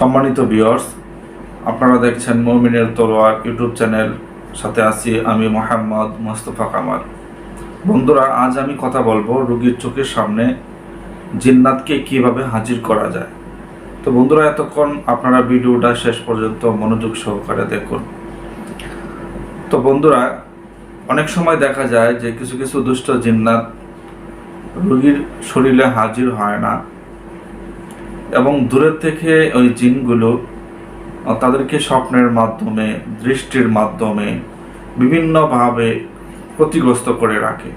সম্মানিত ভিউয়ার্স আপনারা দেখছেন মমিনের তলোয়ার ইউটিউব চ্যানেল। সাথে আছি আমি মোহাম্মদ মোস্তফা কামাল। বন্ধুরা, আজ আমি কথা বলব রুগীর চোখের সামনে জিন্নাতকে কীভাবে হাজির করা যায়। তো বন্ধুরা, এতক্ষণ আপনারা ভিডিওটা শেষ পর্যন্ত মনোযোগ সহকারে দেখুন। তো বন্ধুরা, অনেক সময় দেখা যায় যে কিছু কিছু দুষ্ট জিন্নাত রুগীর শরীরে হাজির হয় না। এবং দূরের থেকে ওই জিনগুলো তাদেরকে স্বপ্নের মাধ্যমে, দৃষ্টির মাধ্যমে বিভিন্নভাবে ক্ষতিগ্রস্ত করে রাখে।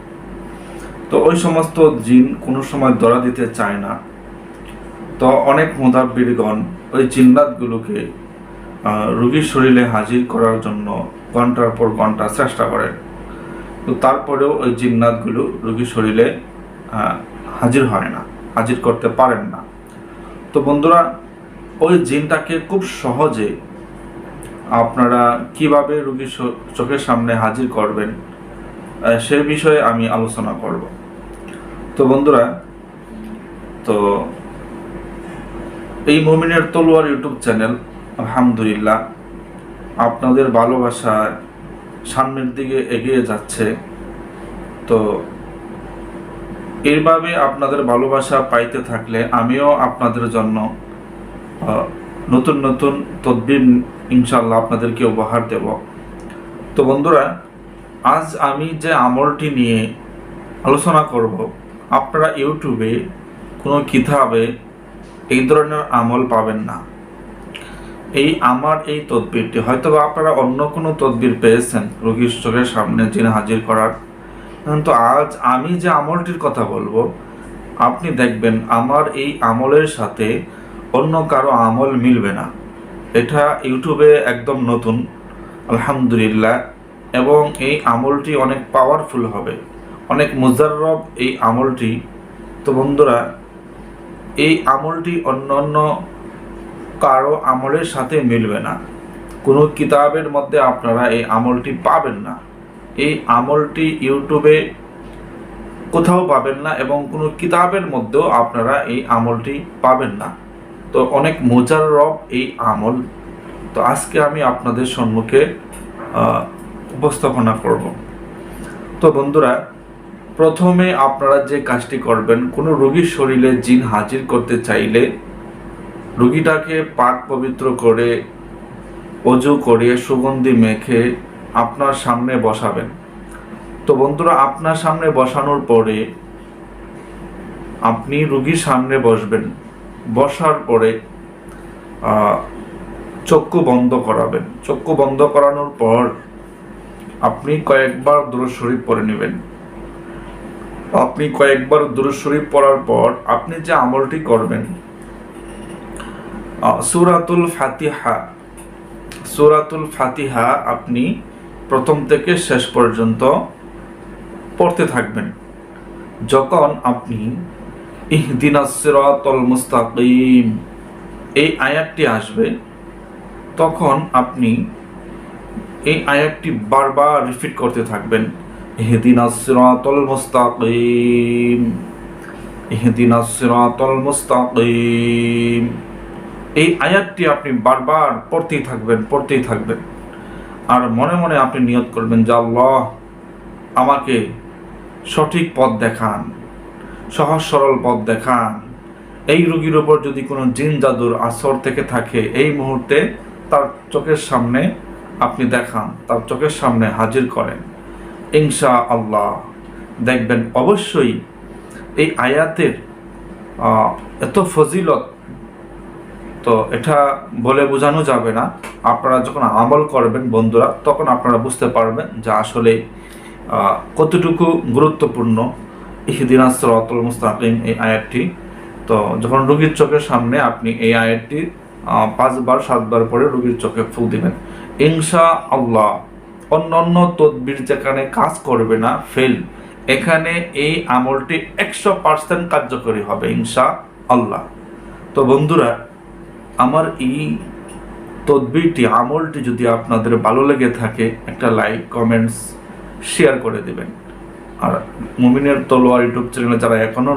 তো ওই সমস্ত জিন কোনো সময় ধরা দিতে চায় না। তো অনেক মুদাব্বিরগণ ওই জিন্নাতগুলোকে রুগীর শরীরে হাজির করার জন্য ঘণ্টার পর ঘণ্টা চেষ্টা করেন তো তারপরেও ওই জিন্নাতগুলো রুগীর শরীরে হাজির হয় না, হাজির করতে পারেন না। তো বন্ধুরা, ওই জিনটাকে খুব সহজে আপনারা কীভাবে রোগীর চোখের সামনে হাজির করবেন সে বিষয়ে আমি আলোচনা করব। তো বন্ধুরা, তো এই মমিনের তলোয়ার ইউটিউব চ্যানেল, আলহামদুলিল্লাহ, আপনাদের ভালোবাসা সামনের দিকে এগিয়ে যাচ্ছে। তো এইভাবে আপনাদের ভালোবাসা পাইতে থাকলে আমিও আপনাদের জন্য নতুন নতুন তদবির ইনশাল্লাহ আপনাদেরকে উপহার দেব। তো বন্ধুরা, আজ আমি যে আমলটি নিয়ে আলোচনা করব, আপনারা ইউটিউবে কোনো কিতাবে এই ধরনের আমল পাবেন না। এই আমার এই তদবিরটি হয়তো আপনারা অন্য কোনো তদবির পেয়েছেন, রোগীর চোখের সামনে যিনি হাজির করার কিন্তু আজ আমি যে আমলটির কথা বলব, আপনি দেখবেন আমার এই আমলের সাথে অন্য কারও আমল মিলবে না। এটা ইউটিউবে একদম নতুন, আলহামদুলিল্লাহ, এবং এই আমলটি অনেক পাওয়ারফুল হবে। অনেক মুজাররব এই আমলটি। তো বন্ধুরা, এই আমলটি অন্য অন্য কারও আমলের সাথে মিলবে না। কোনো কিতাবের মধ্যে আপনারা এই আমলটি পাবেন না। এই আমলটি ইউটিউবে কোথাও পাবেন না এবং কোনো কিতাবের মধ্যেও আপনারা এই আমলটি পাবেন না। তো অনেক মজার রব এই আমল। তো আজকে আমি আপনাদের সম্মুখে উপস্থাপনা করব। তো বন্ধুরা, প্রথমে আপনারা যে কাজটি করবেন, কোনো রোগীর শরীরে জিন হাজির করতে চাইলে রুগীটাকে পাক পবিত্র করে, অজু করে সুগন্ধি মেখে আপনার সামনে বসাবেন। তো বন্ধুরা, আপনার সামনে বসানোর পরে আপনি রুগীর সামনে বসবেন। বসার পরে চক্ষু বন্ধ করাবেন। চক্ষু বন্ধ করানোর পর আপনি কয়েকবার দূর শরীফ পরে নেবেন। আপনি কয়েকবার দূর শরীফ পড়ার পর আপনি যে আমলটি করবেন সূরাতুল ফাতিহা, সুরাতুল ফাতিহা আপনি প্রথম থেকে শেষ পর্যন্ত পড়তে থাকবেন। যখন আপনি ইহদিনাস সিরাতাল মুস্তাকিম এই আয়াতটি আসবে, তখন আপনি এই আয়াতটি বারবার রিপিট করতে থাকবেন ইহদিনাস সিরাতাল মুস্তাকিম ইহদিনাস সিরাতাল মুস্তাকিম। এই আয়াতটি আপনি বারবার পড়তেই থাকবেন পড়তেই থাকবেন। আর মনে মনে আপনি নিয়ত করবেন যে আল্লাহ আমাকে সঠিক পথ দেখান, সহজ সরল পথ দেখান। এই রোগীর ওপর যদি কোনো জিন জাদুর আসর থেকে থাকে, এই মুহূর্তে তার চোখের সামনে আপনি দেখান, তার চোখের সামনে হাজির করেন। ইনশা আল্লাহ দেখবেন অবশ্যই এই আয়াতের এত ফজিলত তো এটা বলে বোঝানো যাবে না। আপনারা যখন আমল করবেন বন্ধুরা, তখন আপনারা বুঝতে পারবেন যে আসলে কতটুকু গুরুত্বপূর্ণ ইহদিনা সরাতুল মুস্তাকিম এই আয়াতটি। তো যখন রুগীর চোখের সামনে আপনি এই আয়াতটি পাঁচবার, সাতবার পরে রুগীর চোখে ফুল দিবেন। ইনশা আল্লাহ অন্য অন্য তদবির যেখানে কাজ করবে না, ফেল, এখানে এই আমলটি একশো পার্সেন্ট কার্যকরী হবে ইনশা আল্লাহ তো বন্ধুরা আমার এই তদবিরটি, আমলটি যদি আপনাদের ভালো লেগে থাকে, একটা লাইক কমেন্টস শেয়ার করে দেবেন। আর মুমিনের তলোয়ার ইউটিউব চ্যানেলে যারা এখনও